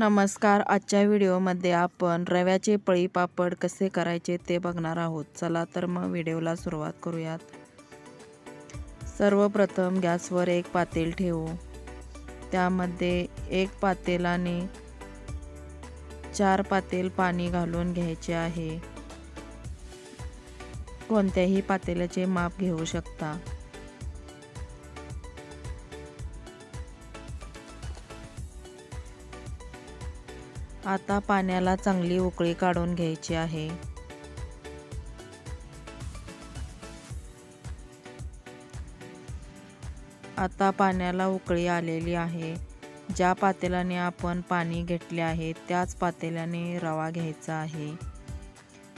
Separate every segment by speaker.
Speaker 1: नमस्कार. आजच्या व्हिडिओमध्ये आपण रव्याचे पळी पापड कसे करायचे ते बघणार आहोत. चला तर मग व्हिडिओला सुरुवात करूयात. सर्वप्रथम गॅसवर एक पातेल ठेवू. त्यामध्ये एक पातेलाने चार पातेल पाणी घालून घ्यायचे आहे. कोणत्याही पातेल्याचे माप घेऊ शकता. आता पाण्याला चांगली उकळी काढून घ्यायची आहे. आता पाण्याला उकळी आलेली आहे. ज्या पातेल्याने आपण पाणी घेतले आहे त्याच पातेल्याने रवा घ्यायचा आहे.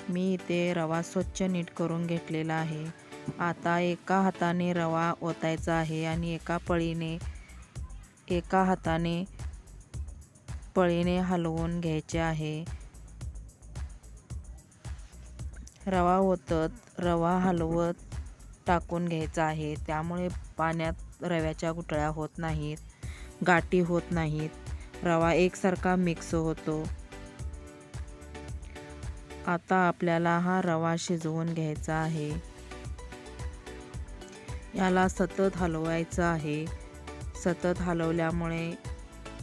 Speaker 1: मी इथे रवा स्वच्छ नीट करून घेतलेला आहे. आता एका हाताने रवा ओतायचा आहे आणि एका पळीने एका हाताने पळीने हलवून घ्यायचे आहे. रवा ओतत रवा हलवत टाकून घ्यायचा आहे. त्यामुळे पाण्यात रव्याच्या गुठळ्या होत नाहीत गाठी होत नाहीत. रवा एकसारखा मिक्स होतो. आता आपल्याला हा रवा शिजवून घ्यायचा आहे. याला सतत हलवायचं आहे. सतत हलवल्यामुळे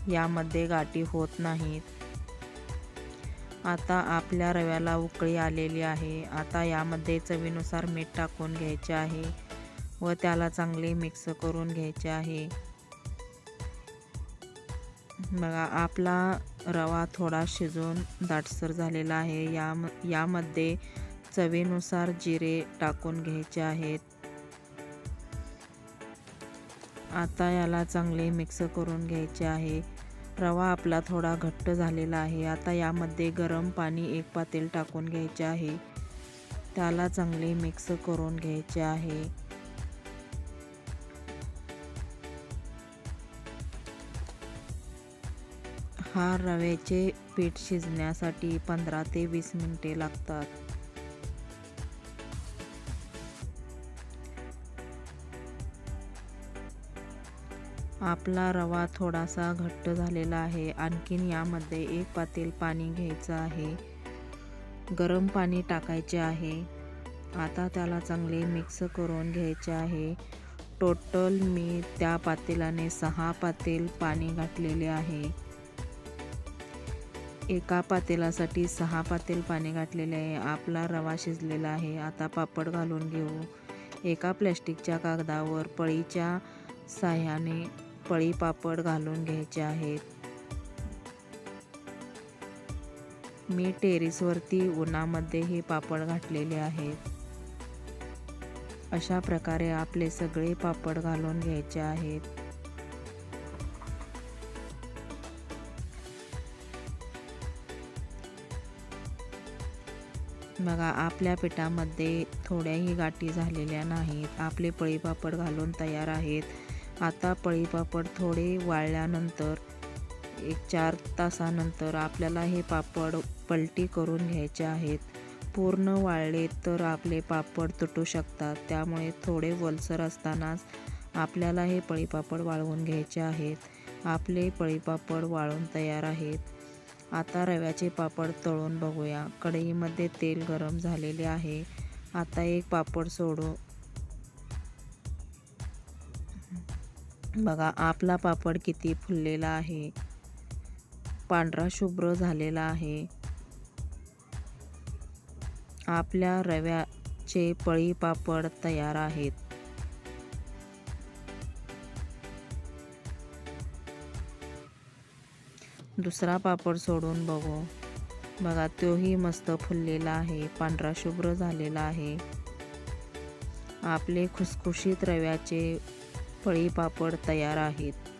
Speaker 1: यामध्ये गाठी होत नाहीत. आता आपल्या रव्याला उकळी आलेली आहे. आता यामध्ये चवीनुसार मीठ टाकून घ्यायचे आहे व त्याला चांगले मिक्स करून घ्यायचे आहे. बघा आपला रवा थोडा शिजून दाटसर झालेला आहे. या यामध्ये चवीनुसार जिरे टाकून घ्यायचे आहेत. आता याला चांगले मिक्स करून घ्यायचे आहे. रवा आपला थोडा घट्ट झालेला आहे. आता यामध्ये गरम पाणी एक पातेल टाकून घ्यायचे आहे. त्याला चांगले मिक्स करून घ्यायचे आहे. हा रव्याचे पीठ शिजण्यासाठी पंधरा ते वीस मिनिटे लागतात. आपला रवा थोडासा घट्ट झालेला आहे. आणखीन यामध्ये एक पातेल पाणी घ्यायचं आहे. गरम पाणी टाकायचे आहे. आता त्याला चांगले मिक्स करून घ्यायचे आहे. टोटल मी त्या पातेलाने सहा पातेल पाणी घातलेले आहे. एका पातेलासाठी सहा पातेल पाणी घातलेले आहे. आपला रवा शिजलेला आहे. आता पापड घालून घेऊ. एका प्लॅस्टिकच्या कागदावर पळीच्या साह्याने पळी पापड घालून घ्यायचे आहेत. मी टेरिसवरती उन्हामध्ये हे पापड घातलेले आहेत. अशा प्रकारे आपले सगळे पापड घालून घ्यायचे आहेत. बघा आपल्या पिठामध्ये थोड्याही गाठी झालेल्या नाहीत. आपले पळी पापड घालून तयार आहेत. आता पळीपापड थोडे वाळल्यानंतर एक चार तासानंतर आपल्याला हे पापड पलटी करून घ्यायचे आहेत. पूर्ण वाळले तर आपले पापड तुटू शकतात. त्यामुळे थोडे वलसर असतानाच आपल्याला हे पळीपापड वाळवून घ्यायचे आहेत. आपले पळीपापड वाळून तयार आहेत. आता रव्याचे पापड तळून बघूया. कढईमध्ये तेल गरम झालेले आहे. आता एक पापड सोडू. बघा आपला पापड किती फुललेला आहे. पांढरा शुभ्र झालेला आहे. आपल्या रव्याचे पळी पापड तयार आहेत. दुसरा पापड सोडून बघू. बघा तोही मस्त फुललेला आहे. पांढरा शुभ्र झालेला आहे. आपले खुसखुशीत रव्याचे पळी पापड तयार आहेत.